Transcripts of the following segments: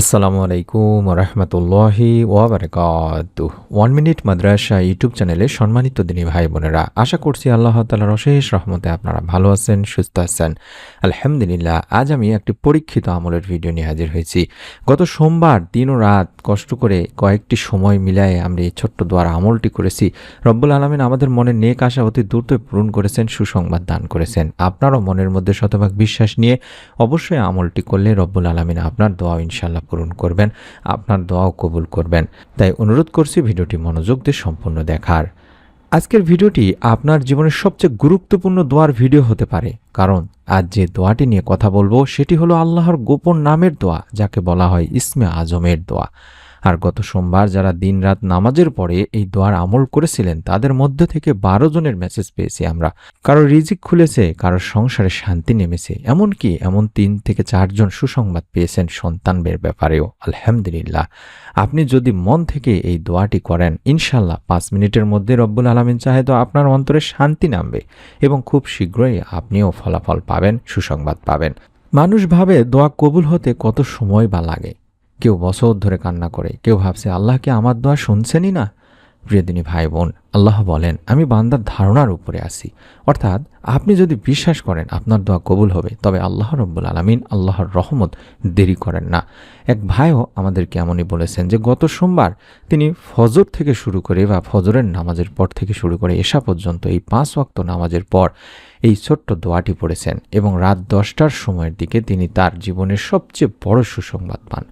আসসালামু আলাইকুম রহমতুল্লাহি ওয়াবারকাত। ওয়ান মিনিট মাদ্রাসা ইউটিউব চ্যানেলে সম্মানিত দিনী ভাই বোনেরা, আশা করছি আল্লাহ তালার অশেষ রহমতে আপনারা ভালো আছেন, সুস্থ আছেন। আলহামদুলিল্লাহ, আজ আমি একটি পরীক্ষিত আমলের ভিডিও নিয়ে হাজির হয়েছি। গত সোমবার দিন ও রাত কষ্ট করে কয়েকটি সময় মিলায়ে আমরা এই ছোট্ট দোয়ার আমলটি করেছি। রব্বুল আলমিন আমাদের মনে নেক আশা অতি দ্রুত পূরণ করেছেন, সুসংবাদ দান করেছেন। আপনারও মনের মধ্যে শতভাগ বিশ্বাস নিয়ে অবশ্যই আমলটি করলে রব্বুল আলমিন আপনার দোয়া ইনশাল্লাহ পূরণ করবেন, আপনার দোয়াও কবুল করবেন। তাই অনুরোধ করছি ভিডিওটি মনোযোগ দিয়ে সম্পূর্ণ দেখার। আজকের ভিডিওটি আপনার জীবনের সবচেয়ে গুরুত্বপূর্ণ দোয়ার ভিডিও হতে পারে, কারণ আজ যে দোয়াটি নিয়ে কথা বলব, সেটি হলো আল্লাহর গোপন নামের দোয়া, যাকে বলা হয় ইসমে আজমের দোয়া। আর গত সোমবার যারা দিনরাত নামাজের পরে এই দোয়ার আমল করেছিলেন, তাদের মধ্যে থেকে বারো জনের মেসেজ পেয়েছি আমরা। কারও রিজিক খুলেছে, কারও সংসারে শান্তি নেমেছে, এমনকি এমন তিন থেকে চারজন সুসংবাদ পেয়েছেন সন্তানদের ব্যাপারেও। আলহামদুলিল্লাহ। আপনি যদি মন থেকে এই দোয়াটি করেন ইনশাল্লাহ পাঁচ মিনিটের মধ্যে রব্বুল আলমিন চাহে তো আপনার অন্তরে শান্তি নামবে এবং খুব শীঘ্রই আপনিও ফলাফল পাবেন, সুসংবাদ পাবেন। মানুষ ভাবে দোয়া কবুল হতে কত সময় বা লাগে। কেউ বছর ধরে কান্না করে, কেউ ভাবছে আল্লাহকে আমার দোয়া শুনছেনই না? প্রিয়দিনী ভাই বোন, আল্লাহ বলেন, আমি বান্দার ধারণার উপরে আছি। অর্থাৎ আপনি যদি বিশ্বাস করেন আপনার দোয়া কবুল হবে, তবে আল্লাহ রব্বুল আলমিন আল্লাহর রহমত দেরি করেন না। এক ভাইও আমাদেরকে এমনই বলেছেন যে, গত সোমবার তিনি ফজর থেকে শুরু করে বা ফজরের নামাজের পর থেকে শুরু করে এসা পর্যন্ত এই পাঁচ ওয়াক্ত নামাজের পর এই ছোট্ট দোয়াটি পড়েছেন এবং রাত দশটার সময়ের দিকে তিনি তার জীবনের সবচেয়ে বড় সুসংবাদ পান।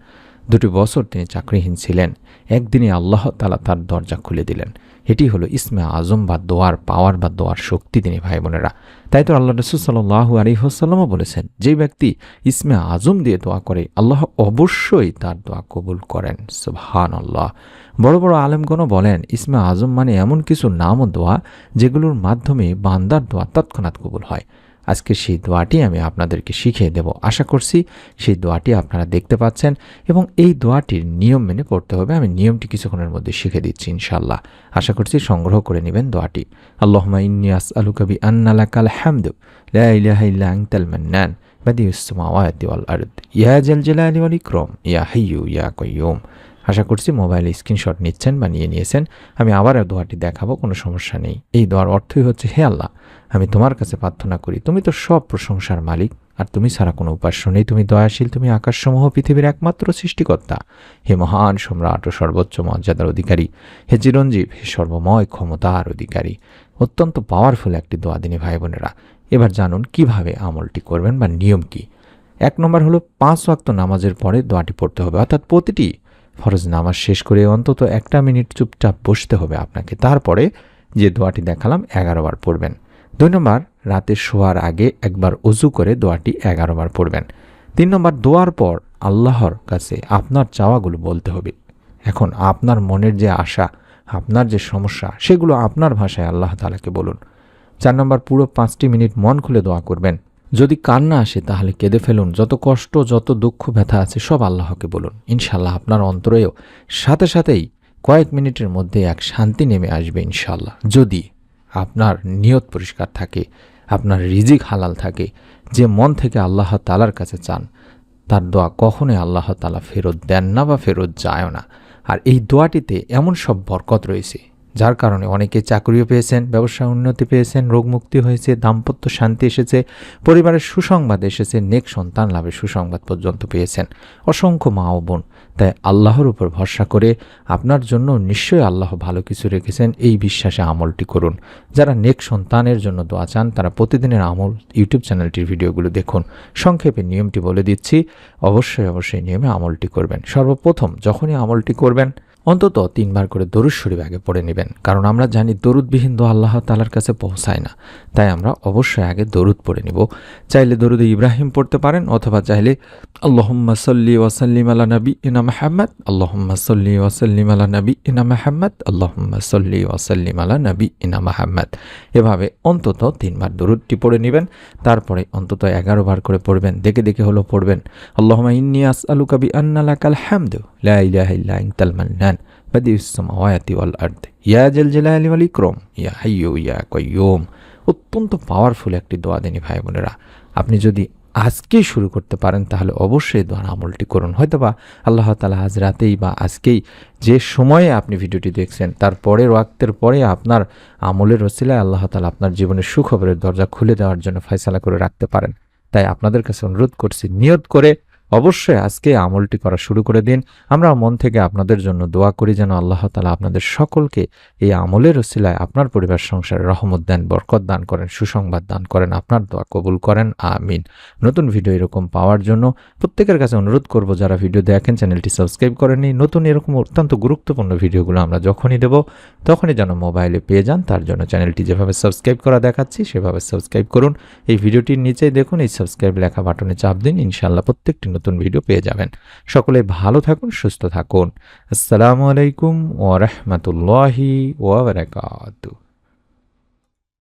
দুটি বছর তিনি চাকরিহীন ছিলেন। একদিনে আল্লাহ তালা তার দরজা খুলে দিলেন। এটি হলো ইসমে আজম বা দোয়ার পাওয়ার বা দোয়ার শক্তি তিনি ভাই বোনেরা তাই তো আল্লাহ রসুল সাল্লাহু আলিহাসাল্লামও বলেছেন, যে ব্যক্তি ইসমে আজম দিয়ে দোয়া করে, আল্লাহ অবশ্যই তার দোয়া কবুল করেন। সুবহান আল্লাহ বড় বড় আলেমগণও বলেন, ইসমে আজম মানে এমন কিছু নাম ও দোয়া যেগুলোর মাধ্যমে বান্দার দোয়া তৎক্ষণাৎ কবুল হয়। আজকে সেই দোয়াটি আমি আপনাদেরকে শিখিয়ে দেব। আশা করছি সেই দোয়াটি আপনারা দেখতে পাচ্ছেন এবং এই দোয়াটির নিয়ম মেনে পড়তে হবে। আমি নিয়মটি কিছুক্ষণের মধ্যে শিখে দিচ্ছি ইনশাল্লাহ আশা করছি সংগ্রহ করে নেবেন দোয়াটি। আল্লাহমা ইন্নিয়াস আলু কবি আন্নালাকাল হ্যামদু লাইলাহাইল্লাংতাল মান্নান বাদিউসমাওয়াতি ওয়াল আরদ। ইয়া জাল জালালি ওয়াল ইকরাম, ইয়া হাইয়ু ইয়া কাইয়ুম আশা করছি মোবাইলে স্ক্রিনশট নিচ্ছেন বা নিয়ে নিয়েছেন। আমি আবার দোয়াটি দেখাবো, কোনো সমস্যা নেই। এই দোয়ার অর্থই হচ্ছে, হে আল্লাহ, আমি তোমার কাছে প্রার্থনা করি, তুমি তো সব প্রশংসার মালিক, আর তুমি ছাড়া কোনো উপাস্য নেই। তুমি দয়াশীল, তুমি আকাশসমূহ, পৃথিবীর একমাত্র সৃষ্টিকর্তা। হে মহান সম্রাট ও সর্বোচ্চ মর্যাদার অধিকারী, হে চিরঞ্জীব, হে সর্বময় ক্ষমতার অধিকারী। অত্যন্ত পাওয়ারফুল একটি দোয়া দিনী ভাই বোনেরা এবার জানুন, কীভাবে আমলটি করবেন বা নিয়ম কি? এক নম্বর হলো, পাঁচ ওয়াক্ত নামাজের পরে দোয়াটি পড়তে হবে। অর্থাৎ প্রতিটি ফরজ নামাজ শেষ করে অন্তত একটা মিনিট চুপচাপ বসতে হবে আপনাকে। তারপরে যে দোয়াটি দেখালাম, এগারো বার পড়বেন। দুই নম্বর, রাতে শোয়ার আগে একবার অজু করে দোয়াটি এগারো বার পড়বেন। তিন নম্বর, দোয়ার পর আল্লাহর কাছে আপনার চাওয়াগুলো বলতে হবে। এখন আপনার মনের যে আশা, আপনার যে সমস্যা, সেগুলো আপনার ভাষায় আল্লাহ তালাকে বলুন। চার নম্বর, পুরো পাঁচটি মিনিট মন খুলে দোয়া করবেন। যদি কান্না আসে, তাহলে কেঁদে ফেলুন। যত কষ্ট, যত দুঃখ, ব্যথা আছে, সব আল্লাহকে বলুন। ইনশাল্লাহ আপনার অন্তরেও সাথে সাথেই কয়েক মিনিটের মধ্যে এক শান্তি নেমে আসবে ইনশাল্লাহ যদি আপনার নিয়ত পরিষ্কার থাকে, আপনার রিজিক হালাল থাকে, যে মন থেকে আল্লাহ তালার কাছে চান, তার দোয়া কখনোই আল্লাহ তালা ফেরত দেন না বা ফেরত যায়ও না। আর এই দোয়াটিতে এমন সব বরকত রয়েছে যার কারণে অনেকে চাকরিও পেয়েছেন, ব্যবসা উন্নতি পেয়েছেন, রোগমুক্তি হয়েছে, দাম্পত্য শান্তি এসেছে, পরিবারের সুসংবাদ এসেছে, নেক সন্তান লাভের সুসংবাদ পর্যন্ত পেয়েছেন। অসংখ্য মা ও বোন। তাই আল্লাহর উপর ভরসা করে আপনার জন্য নিশ্চয়ই আল্লাহ ভালো কিছু রেখেছেন, এই বিশ্বাসে আমলটি করুন। যারা নেক সন্তানের জন্য দোয়া চান, তারা প্রতিদিনের আমল ইউটিউব চ্যানেলটির ভিডিওগুলো দেখুন। সংক্ষেপে নিয়মটি বলে দিচ্ছি, অবশ্যই অবশ্যই নিয়মে আমলটি করবেন। সর্বপ্রথম, যখনই আমলটি করবেন অন্তত তিনবার করে দরুদ শরীফ আগে পড়ে নেবেন, কারণ আমরা জানি দরুদবিহীন দোয়া আল্লাহ তালার কাছে পৌঁছায় না। তাই আমরা অবশ্যই আগে দরুদ পড়ে নিব। চাইলে দরুদ ইব্রাহিম পড়তে পারেন, অথবা চাইলে আল্লাহম্মা সল্লি ওয়াসাল্লিম আলা নবী ইনা মাহমদ আল্লাহম্মা সল্লি ওয়াসাল্লিম আলা নবী ইনা মাহমদ আল্লাহম্মা সল্লি ওয়াসাল্লিম আলা নবী ইনা মাহমদ এভাবে অন্তত তিনবার দরুদটি পড়ে নেবেন, তারপরে অন্তত এগারো বার করে পড়বেন, দেখে দেখে হলো পড়বেন। আল্লাহমা ইন্নি আস আলু কবি আন্না আন্নালাকাল হ্যামদু লা ইলাহা ইল্লা আনতাল মান্নান বাদিউস সামাওয়াতি ওয়াল আরদ ইয়া জাল জালালি ওয়াল ইকরাম ইয়া হাইয়ু ইয়া অত্যন্ত পাওয়ারফুল একটি দোয়া দেনি ভাই বোনেরা আপনি যদি আজকেই শুরু করতে পারেন, তাহলে অবশ্যই দোয়ার আমলটি করুন। হয়তোবা আল্লাহ তালা আজ রাতেই বা আজকেই যে সময়ে আপনি ভিডিওটি দেখছেন, তার পরের ওয়াক্তের পরে আপনার আমলের ওসিলায় আল্লাহ তালা আপনার জীবনের সুখবরের দরজা খুলে দেওয়ার জন্য ফয়সালা করে রাখতে পারেন। তাই আপনাদের কাছে অনুরোধ করছি, নিয়ত করে অবশ্যই আজকে আমলটি করা শুরু করে দিন। আমরা মন থেকে আপনাদের জন্য দোয়া করি যেন আল্লাহ তালা আপনাদের সকলকে এই আমলের ওসিলায় আপনার পরিবার সংসারে রহমত দেন, বরকত দান করেন, সুসংবাদ দান করেন, আপনার দোয়া কবুল করেন। আমিন। নতুন ভিডিও এরকম পাওয়ার জন্য প্রত্যেকের কাছে অনুরোধ করব, যারা ভিডিও দেখেন চ্যানেলটি সাবস্ক্রাইব করেননি, নতুন এরকম অত্যন্ত গুরুত্বপূর্ণ ভিডিওগুলো আমরা যখনই দেব, তখনই যেন মোবাইলে পেয়ে যান। তার জন্য চ্যানেলটি যেভাবে সাবস্ক্রাইব করা দেখাচ্ছি, সেভাবে সাবস্ক্রাইব করুন। এই ভিডিওটির নিচেই দেখুন, এই সাবস্ক্রাইব লেখা বাটনে চাপ দিন। ইনশাআল্লাহ প্রত্যেকটি নতুন ভিডিও পেয়ে যাবেন। সকলে ভালো থাকুন, সুস্থ থাকুন। আসসালামু আলাইকুম ওয়া রাহমাতুল্লাহি ওয়া বারাকাতুহু